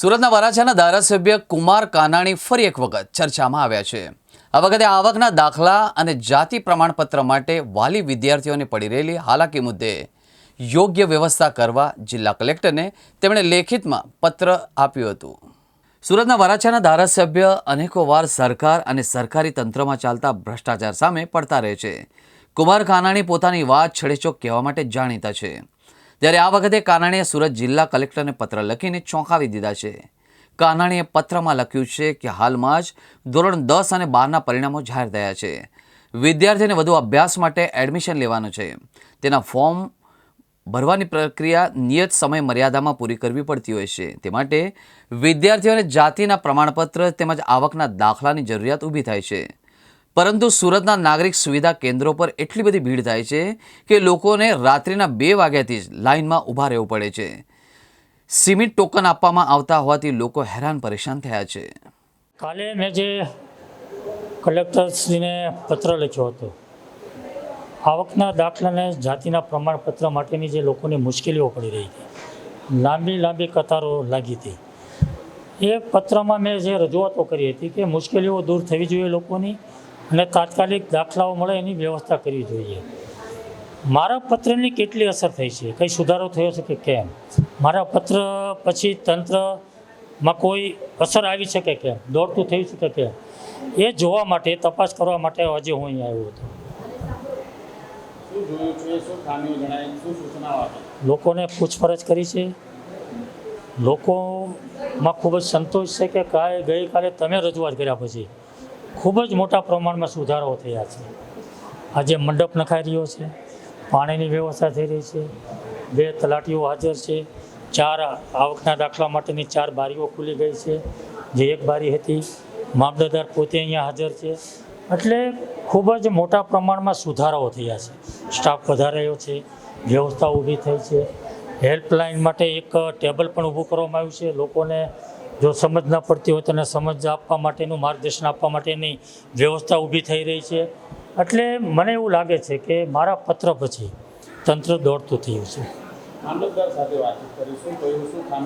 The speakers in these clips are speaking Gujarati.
સુરતના વરાછાના ધારાસભ્ય કુમાર કાનાણી ફરી એક વખત ચર્ચામાં આવ્યા છે. આ વખતે આવકના દાખલા અને જાતિ પ્રમાણપત્ર માટે વાલી વિદ્યાર્થીઓને પડી રહેલી હાલાકી મુદ્દે યોગ્ય વ્યવસ્થા કરવા જિલ્લા કલેક્ટરને તેમણે લેખિતમાં પત્ર આપ્યું હતું. સુરતના વરાછાના ધારાસભ્ય અનેકો વાર સરકાર અને સરકારી તંત્રમાં ચાલતા ભ્રષ્ટાચાર સામે પડતા રહે છે. કુમાર કાનાણી પોતાની વાત છડેચોક કહેવા માટે જાણીતા છે. ત્યારે આ વખતે કાનાણીએ સુરત જિલ્લા કલેક્ટરને પત્ર લખીને ચોંકાવી દીધા છે. કાનાણીએ પત્રમાં લખ્યું છે કે હાલમાં જ ધોરણ દસ અને બારના પરિણામો જાહેર થયા છે. વિદ્યાર્થીને વધુ અભ્યાસ માટે એડમિશન લેવાનું છે. તેના ફોર્મ ભરવાની પ્રક્રિયા નિયત સમય મર્યાદામાં પૂરી કરવી પડતી હોય છે. તે માટે વિદ્યાર્થીઓને જાતિના પ્રમાણપત્ર તેમજ આવકના દાખલાની જરૂરિયાત ઊભી થાય છે. પરંતુ સુરતના નાગરિક સુવિધા કેન્દ્રો પર એટલી બધી ભીડ થાય છે કે લોકોને રાત્રિના બે વાગ્યાથી જ લાઇનમાં ઊભા રહેવું પડે છે. સિમિટ ટોકન આપવામાં આવતા હોવાથી લોકો હેરાન પરેશાન થયા છે. કાલે મેં જે કલેક્ટરશ્રીને પત્ર લખ્યો હતો, આવકના દાખલાને જાતિના પ્રમાણપત્ર માટેની જે લોકોની મુશ્કેલીઓ પડી રહી હતી લાંબી લાંબી કતારો લાગી હતી. એ પત્રમાં મેં જે રજૂઆતો કરી હતી કે મુશ્કેલીઓ દૂર થવી જોઈએ લોકોની અને તાત્કાલિક દાખલાઓ મળે એની વ્યવસ્થા કરવી જોઈએ. મારા પત્રની કેટલી અસર થઈ છે? કંઈ સુધારો થયો છે કે કેમ? મારા પત્ર પછી તંત્રમાં કોઈ અસર આવી છે કે કેમ? દોડતું થયું છે કે કેમ? એ જોવા માટે, તપાસ કરવા માટે આજે હું અહીં આવ્યો હતો. લોકોને પૂછપરછ કરી છે. લોકોમાં ખૂબ જ સંતોષ છે કે કાલે ગઈકાલે તમે રજૂઆત કર્યા પછી ખૂબ જ મોટા પ્રમાણમાં સુધારાઓ થયા છે. આજે મંડપ નખાઈ રહ્યો છે, પાણીની વ્યવસ્થા થઈ રહી છે, બે તલાટીઓ હાજર છે, ચાર આવકના દાખલા માટેની ચાર બારીઓ ખુલી ગઈ છે, જે એક બારી હતી, મામલતદાર પોતે અહીંયા હાજર છે. એટલે ખૂબ જ મોટા પ્રમાણમાં સુધારાઓ થયા છે. સ્ટાફ વધારાયો છે, વ્યવસ્થા ઊભી થઈ છે. હેલ્પલાઇન માટે એક ટેબલ પણ ઊભું કરવામાં આવ્યું છે. લોકોને જો સમજ ન પડતી હોય તેને સમજ આપવા માટેનું માર્ગદર્શન આપવા માટેની વ્યવસ્થા ઊભી થઈ રહી છે. એટલે મને એવું લાગે છે કે મારા પત્ર પછી તંત્ર દોડતું થયું છે.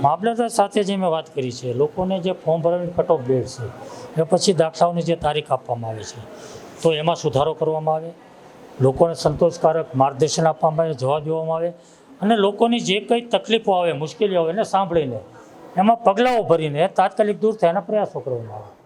મામલતદાર સાથે જે મેં વાત કરી છે લોકોને જે ફોર્મ ભરવાની કટ ઓફ ડેટ છે એ પછી દાખલાઓની જે તારીખ આપવામાં આવે છે તો એમાં સુધારો કરવામાં આવે. લોકોને સંતોષકારક માર્ગદર્શન આપવામાં આવે જવાબ દેવામાં આવે. અને લોકોની જે કંઈ તકલીફો આવે મુશ્કેલીઓ આવે એને સાંભળીને એમાં પગલાઓ ભરીને તાત્કાલિક દૂર થાય એના પ્રયાસો કરવામાં આવે.